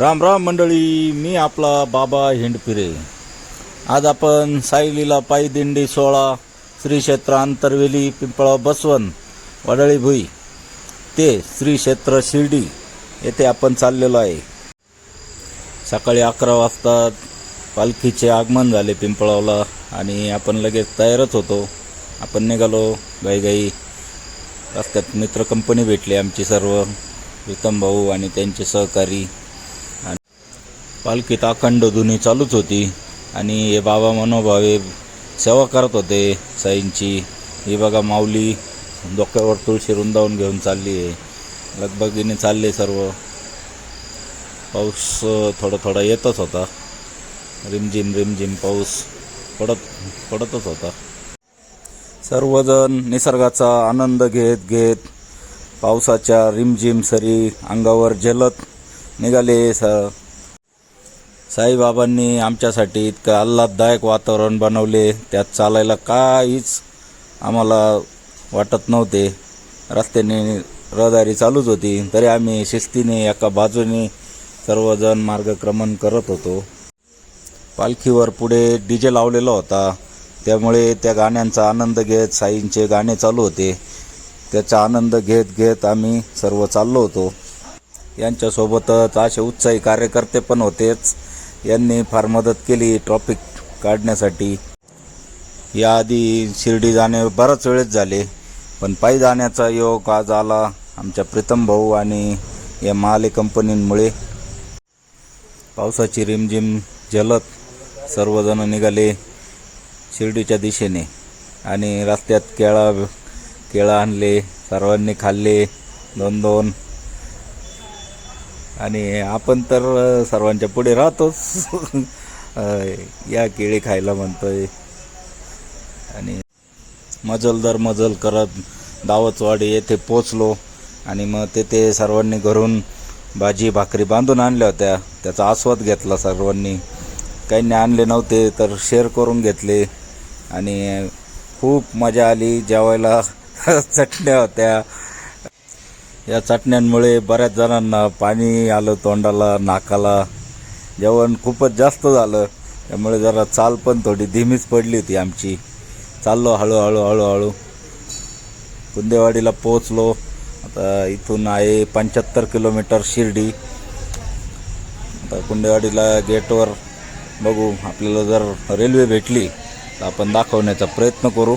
राम राम मंडळी मी आपला बाबा हिंडपिरे. आज आपण साईलीला पायी दिंडी सोळा श्री क्षेत्र आंतरवेली पिंपळा बसवन वडळी भुई. ते श्री क्षेत्र शिर्डी येथे आपण चाललेलो आहे. सकाळी अकरा वाजता पालखीचे आगमन झाले पिंपळावला आणि आपण लगेच तयारच होतो. आपण निघालो गाईगाई रस्त्यात मित्र कंपनी भेटली आमची सर्व प्रीतम भाऊ आणि त्यांचे सहकारी. पालखीत अखंड धुनी चालूच होती. आणि हे बाबा मनोभावे सेवा करत होते साईंची. ही बघा माऊली डोक्यावर तुळशी रुंदावून घेऊन चालली आहे. लगबगीने चालले सर्व. पाऊस थोडा थोडा येतच होता. रिमझिम रिमझिम पाऊस पडत पडतच होता. सर्वजण निसर्गाचा आनंद घेत घेत पावसाच्या रिमझिम सरी अंगावर झेलत निघाले स साईबाबांनी आमच्यासाठी इतकं आल्हाददायक वातावरण बनवले. त्यात चालायला काहीच आम्हाला वाटत नव्हते. रस्त्याने रहदारी चालूच होती. तरी आम्ही शिस्तीने एका बाजूने सर्वजण मार्गक्रमण करत होतो. पालखीवर पुढे डी जे लावलेला होता. त्यामुळे त्या गाण्यांचा आनंद घेत साईंचे गाणे चालू होते. त्याचा आनंद घेत घेत आम्ही सर्व चाललो होतो. यांच्यासोबतच असे उत्साही कार्यकर्ते पण होतेच. यांनी फार मदत केली ट्रॉफिक काढण्यासाठी. याआधी शिर्डी जाणे बराच वेळेस झाले पण पायी जाण्याचा योग आज आला आमच्या प्रीतम भाऊ आणि या महाले कंपनींमुळे. पावसाची रिमझिम झलत सर्वजण निघाले शिर्डीच्या दिशेने आणि रस्त्यात केळा केळं आणले सर्वांनी खाल्ले दोन दोन आणि आपण तर सर्वांच्या पुढे राहतोच. या केळी खायला म्हणतोय. आणि मजल दर मजल करत दावतवाडी येथे पोचलो. आणि मग तेथे सर्वांनी घरून भाजी भाकरी बांधून आणल्या होत्या. त्याचा आस्वाद घेतला सर्वांनी. काहींनी आणले नव्हते तर शेअर करून घेतले. आणि खूप मजा आली. जेवायला चटण्या होत्या. या चटण्यांमुळे बऱ्याच जणांना पाणी आलं तोंडाला नाकाला. जेवण खूपच जास्त झालं. त्यामुळे जरा चाल पण थोडी धीमीच पडली होती आमची. चाललो हळूहळू हळूहळू. कुंदेवाडीला पोचलो आता इथून आहे पंच्याहत्तर किलोमीटर शिर्डी. आता कुंडेवाडीला गेटवर बघू. आपल्याला जर रेल्वे भेटली तर आपण दाखवण्याचा प्रयत्न करू.